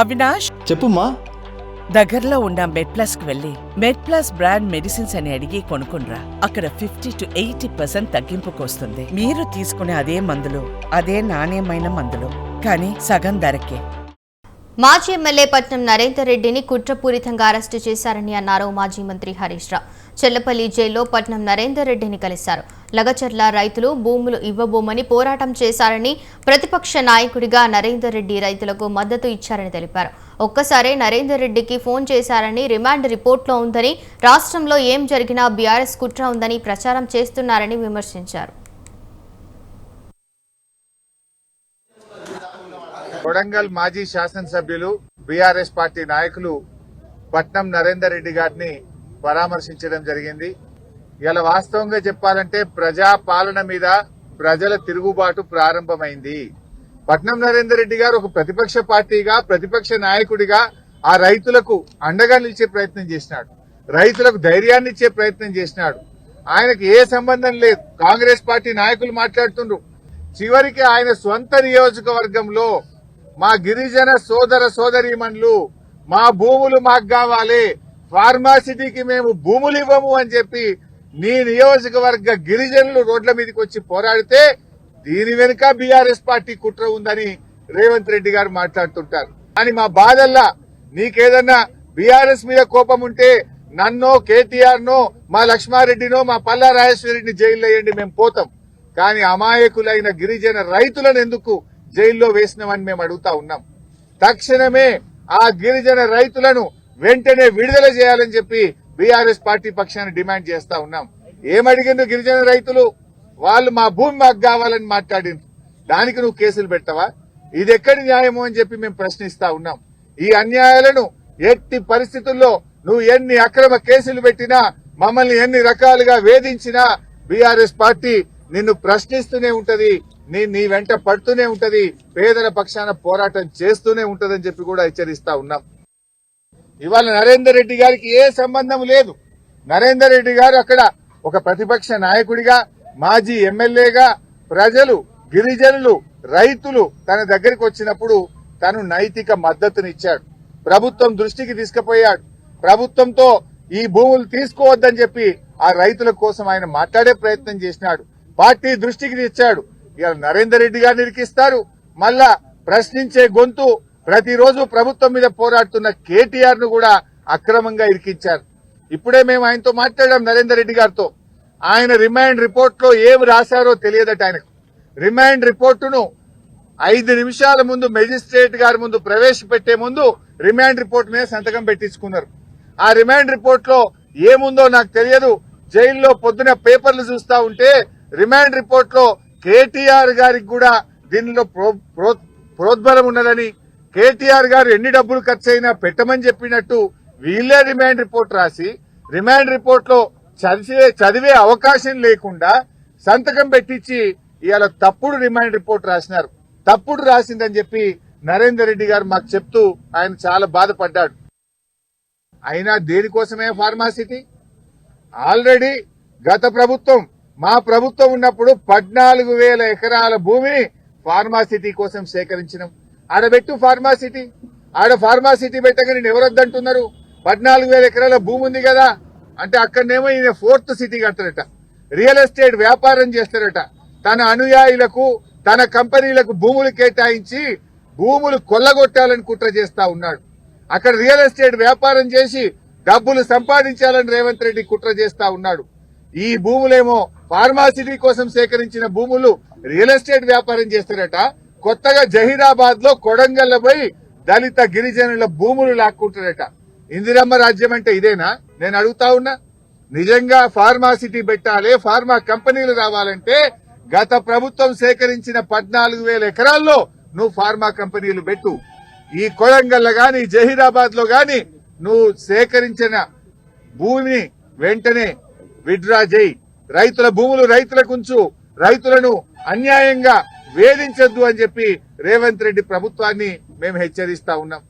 అవినాష్? చెప్పుమా దగ్గరలో ఉన్న మెడ్ ప్లస్కు వెళ్ళి మెడ్ ప్లస్ బ్రాండ్ మెడిసిన్స్ అని అడిగి కొనుక్కునరా అక్కడ ఫిఫ్టీ టు ఎయిటీ పర్సెంట్ తగ్గింపుకు వస్తుంది మీరు తీసుకునే అదే మందులు అదే నాణ్యమైన మందులు. కానీ సగం ధరకే. మాజీ ఎమ్మెల్యే పట్నం నరేందర్ రెడ్డిని కుట్రపూరితంగా అరెస్టు చేశారని అన్నారు మాజీ మంత్రి హరీష్ రావు. చెల్లపల్లి జైల్లో పట్నం నరేందర్ రెడ్డిని కలిశారు. లగచర్ల రైతులు భూములు ఇవ్వబోమని పోరాటం చేశారని ప్రతిపక్ష నాయకుడిగా నరేందర్ రెడ్డి రైతులకు మద్దతు ఇచ్చారని తెలిపారు. ఒక్కసారే నరేందర్ రెడ్డికి ఫోన్ చేశారని రిమాండ్ రిపోర్ట్లో ఉందని రాష్ట్రంలో ఏం జరిగినా బీఆర్ఎస్ కుట్ర ఉందని ప్రచారం చేస్తున్నారని విమర్శించారు. కొడంగల్ మాజీ శాసనసభ్యులు బీఆర్ఎస్ పార్టీ నాయకులు పట్నం నరేందర్ రెడ్డి గారిని పరామర్శించడం జరిగింది. ఇలా వాస్తవంగా చెప్పాలంటే ప్రజా పాలన మీద ప్రజల తిరుగుబాటు ప్రారంభమైంది. పట్నం నరేందర్ రెడ్డి గారు ఒక ప్రతిపక్ష పార్టీగా ప్రతిపక్ష నాయకుడిగా ఆ రైతులకు అండగా నిలిచే ప్రయత్నం చేసినాడు. రైతులకు ధైర్యాన్ని ఇచ్చే ప్రయత్నం చేసినాడు. ఆయనకు ఏ సంబంధం లేదు. కాంగ్రెస్ పార్టీ నాయకులు మాట్లాడుతుండ్రు. చివరికి ఆయన సొంత నియోజకవర్గంలో మా గిరిజన సోదర సోదరీమణులు మా భూములు మాకు కావాలి ఫార్మాసిటీకి మేము భూములు ఇవ్వము అని చెప్పి నీ నియోజకవర్గ గిరిజనులు రోడ్ల మీదకి వచ్చి పోరాడితే దీని వెనుక బీఆర్ఎస్ పార్టీ కుట్ర ఉందని రేవంత్ రెడ్డి గారు మాట్లాడుతుంటారు. అని మా బాధల్లా నీకేదన్నా బీఆర్ఎస్ మీద కోపం ఉంటే నన్నో కేటీఆర్ నో మా లక్ష్మారెడ్డినో మా పల్లా రాజేశ్వరిని జైల్లో వేయండి మేము పోతాం. కానీ అమాయకులైన గిరిజన రైతులను ఎందుకు జైల్లో వేసినామని మేము అడుగుతా ఉన్నాం. తక్షణమే ఆ గిరిజన రైతులను వెంటనే విడుదల చేయాలని చెప్పి బీఆర్ఎస్ పార్టీ పక్షాన్ని డిమాండ్ చేస్తా ఉన్నాం. ఏమడిగిండు గిరిజన రైతులు? వాళ్ళు మా భూమి మాకు కావాలని మాట్లాడిండ్రు. దానికి నువ్వు కేసులు పెట్టవా ఇది ఎక్కడి న్యాయము అని చెప్పి మేము ప్రశ్నిస్తా ఉన్నాం. ఈ అన్యాయాలను ఎట్టి పరిస్థితుల్లో నువ్వు ఎన్ని అక్రమ కేసులు పెట్టినా మమ్మల్ని ఎన్ని రకాలుగా వేధించినా బీఆర్ఎస్ పార్టీ నిన్ను ప్రశ్నిస్తూనే ఉంటది నీ నీ వెంట పడుతూనే ఉంటది పేదల పక్షాన పోరాటం చేస్తూనే ఉంటదని చెప్పి కూడా హెచ్చరిస్తా ఉన్నాం. ఇవాళ నరేందర్ రెడ్డి గారికి ఏ సంబంధం లేదు. నరేందర్ రెడ్డి గారు అక్కడ ఒక ప్రతిపక్ష నాయకుడిగా మాజీ ఎమ్మెల్యేగా ప్రజలు గిరిజనులు రైతులు తన దగ్గరికి వచ్చినప్పుడు తను నైతిక మద్దతునిచ్చాడు. ప్రభుత్వం దృష్టికి తీసుకుపోయాడు. ప్రభుత్వంతో ఈ భూములు తీసుకోవద్దని చెప్పి ఆ రైతుల కోసం ఆయన మాట్లాడే ప్రయత్నం చేసినాడు. పార్టీ దృష్టికి తెచ్చాడు. ఇవాళ నరేందర్ రెడ్డి గారు నిరికిస్తారు మళ్ళా ప్రశ్నించే గొంతు ప్రతిరోజు ప్రభుత్వం మీద పోరాడుతున్న కేటీఆర్ను కూడా అక్రమంగా ఇరికించారు. ఇప్పుడే మేము ఆయనతో మాట్లాడాం నరేందర్ రెడ్డి గారితో. ఆయన రిమాండ్ రిపోర్ట్లో ఏం రాశారో తెలియదట ఆయనకు. రిమాండ్ రిపోర్టును ఐదు నిమిషాల ముందు మెజిస్ట్రేట్ గారి ముందు ప్రవేశపెట్టే ముందు రిమాండ్ రిపోర్ట్ మీద సంతకం పెట్టించుకున్నారు. ఆ రిమాండ్ రిపోర్ట్లో ఏముందో నాకు తెలియదు. జైల్లో పొద్దున పేపర్లు చూస్తా ఉంటే రిమాండ్ రిపోర్ట్లో కేటీఆర్ గారికి కూడా దీనిలో ప్రో- ప్రోద్బలం ఉన్నదని కేటీఆర్ గారు ఎన్ని డబ్బులు ఖర్చు అయినా పెట్టమని చెప్పినట్టు వీళ్ళే రిమాండ్ రిపోర్ట్ రాసి రిమాండ్ రిపోర్ట్లో చదివే చదివే అవకాశం లేకుండా సంతకం పెట్టించి ఇవాళ తప్పుడు రిమాండ్ రిపోర్ట్ రాసినారు. తప్పుడు రాసిందని చెప్పి నరేందర్ రెడ్డి గారు మాకు చెప్తూ ఆయన చాలా బాధపడ్డాడు. అయినా దేనికోసమే ఫార్మాసిటీ ఆల్రెడీ గత ప్రభుత్వం మా ప్రభుత్వం ఉన్నప్పుడు పద్నాలుగు వేల ఎకరాల భూమిని ఫార్మాసిటీ కోసం సేకరించినాం. ఆడబెట్టు ఫార్మాసిటీ ఆడ ఫార్మాసిటీ పెట్టగానే నేను ఎవరొద్దంటున్నారు? పద్నాలుగు వేల ఎకరాల భూమి ఉంది కదా అంటే అక్కడనేమో ఈయన ఫోర్త్ సిటీ కడతారట. రియల్ ఎస్టేట్ వ్యాపారం చేస్తారట. తన అనుయాయులకు తన కంపెనీలకు భూములు కేటాయించి భూములు కొల్లగొట్టాలని కుట్ర చేస్తా ఉన్నాడు. అక్కడ రియల్ ఎస్టేట్ వ్యాపారం చేసి డబ్బులు సంపాదించాలని రేవంత్ రెడ్డి కుట్ర చేస్తా ఉన్నాడు. ఈ భూములేమో ఫార్మాసిటీ కోసం సేకరించిన భూములు రియల్ ఎస్టేట్ వ్యాపారం చేస్తారట. కొత్తగా జహీరాబాద్లో కొడంగల్ల పోయి దళిత గిరిజనుల భూములు లాక్కుంటారట. ఇందిరమ్మ రాజ్యం అంటే ఇదేనా? నేను అడుగుతా ఉన్నా. నిజంగా ఫార్మాసిటీ పెట్టాలి ఫార్మా కంపెనీలు రావాలంటే గత ప్రభుత్వం సేకరించిన పద్నాలుగు వేల ఎకరాల్లో నువ్వు ఫార్మా కంపెనీలు పెట్టు. ఈ కొడంగల్ గాని జహీరాబాద్లో గాని నువ్వు సేకరించిన భూమిని వెంటనే విడ్రా చేయి. రైతుల భూములు రైతులకు ఉంచు. రైతులను అన్యాయంగా వేధించొద్దు అని చెప్పి రేవంత్ రెడ్డి ప్రభుత్వాన్ని మేము హెచ్చరిస్తా ఉన్నాం.